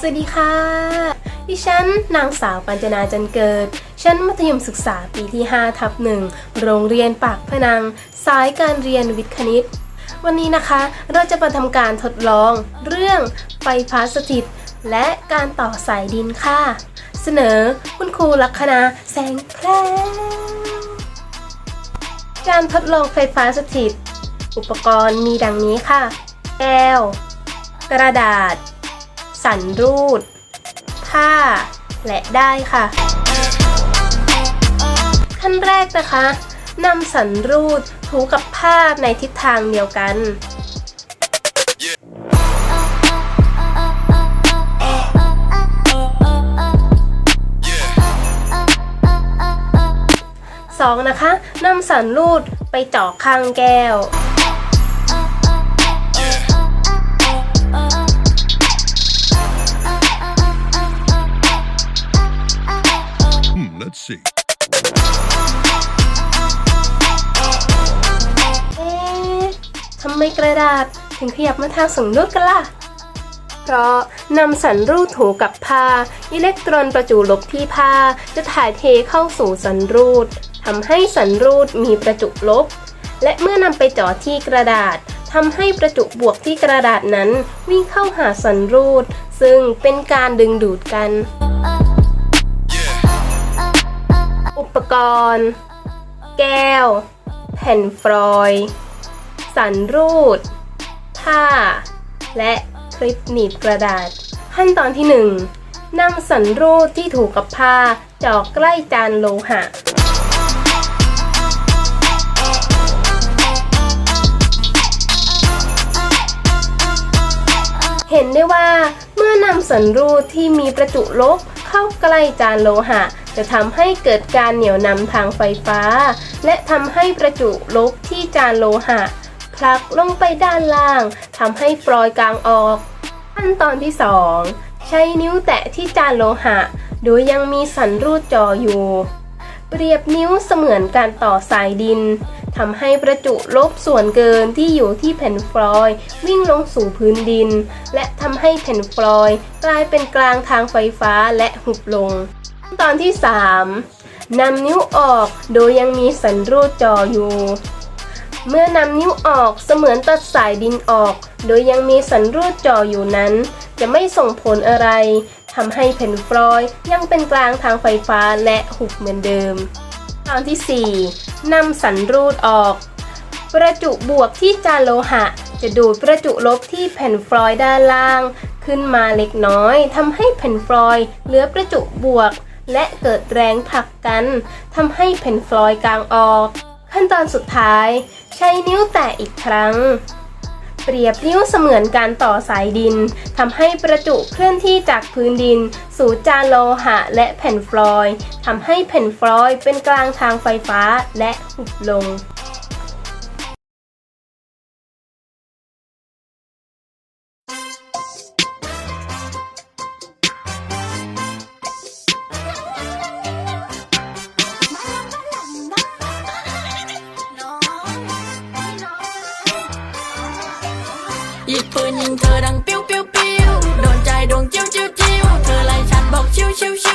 สวัสดีค่ะ ดิฉันนางสาวปัญจนาจันเกิด ชั้นมัธยมศึกษาปีที่ 5 ทับหนึ่ง โรงเรียนปากพนัง สายการเรียนวิทย์คณิต วันนี้นะคะเราจะมาทำการทดลองเรื่องไฟฟ้าสถิต และการต่อสายดินค่ะ เสนอคุณครูลัคนาแสงแพรวการทดลองไฟฟ้าสถิต อุปกรณ์มีดังนี้ค่ะ แก้ว กระดาษ สันรูด ผ้า และได้ค่ะ ขั้นแรกนะคะนำสันรูดถูกับผ้าในทิศทางเดียวกันสองนะคะนำสันรูดไปเจาะข้างแก้ว see. เอ๊ะทำไมกระดาษถึงขยับมาทางสันรูดกันล่ะ เพราะนำสันรูดถูกับผ้า อิเล็กตรอนประจุลบที่ผ้า จะถ่ายเทเข้าสู่สันรูดทำให้สันรูดมีประจุลบ และเมื่อนำไปจ่อที่กระดาษทำให้ประจุบวกที่กระดาษนั้นวิ่งเข้าหาสันรูด ซึ่งเป็นการดึงดูดกัน กรณ์ แก้ว แผ่นฟรอยล์สันรูด ผ้า และคลิปหนีบกระดาษ ขั้นตอนที่ 1นำสันรูดที่ถูกกับผ้าจ่อใกล้จานโลหะเห็นได้ว่า นำสันรูดที่มีประจุลบเข้าใกล้จานโลหะ จะทำให้เกิดการเหนี่ยวนำทางไฟฟ้า และทำให้ประจุลบที่จานโลหะผลักลงไปด้านล่างทำให้ปลอยกลางออก ขั้นตอนที่ 2 ใช้นิ้วแตะที่จานโลหะ โดยยังมีสันรูดจ่ออยู่ เปรียบนิ้วเสมือนการต่อสายดิน ทำให้ประจุลบส่วนเกินที่อยู่ที่แผ่นฟลอยด์วิ่งลงสู่พื้นดิน และทำให้แผ่นฟลอยด์กลายเป็นกลางทางไฟฟ้าและหุบลง ขั้นตอนที่ 3 นำนิ้วออกโดยยังมีสันรูดจ่ออยู่เมื่อนำนิ้วออกเสมือนตัดสายดินออก โดยยังมีสันรูดจ่ออยู่นั้น จะไม่ส่งผลอะไรทำให้แผ่นฟลอยด์ยังเป็นกลางทางไฟฟ้าและหุบเหมือนเดิม ตอนที่ 4นำสันรูดออก ประจุบวกที่จานโลหะ จะดูดประจุลบที่แผ่นฟลอยด์ด้านล่าง ขึ้นมาเล็กน้อยทำให้แผ่นฟลอยด์เหลือประจุบวก และเกิดแรงผลักกันทำให้แผ่นฟลอยด์กลางออก ขั้นตอนสุดท้าย ใช้นิ้วแตะอีกครั้ง เปรียบนิ้วเสมือนการต่อสายดินทำให้ประจุเคลื่อนที่จากพื้นดิน สู่จานโลหะและแผ่นฟลอยด์ทำให้แผ่นฟลอยด์เป็นกลางทางไฟฟ้าและหุบลง ยิบปืนยิงเธอดังปิ้วปิ้วปิ้วโดนใจดวงจิ้วจิ้วจิ้วเธอไล่ฉันบอกชิวชิว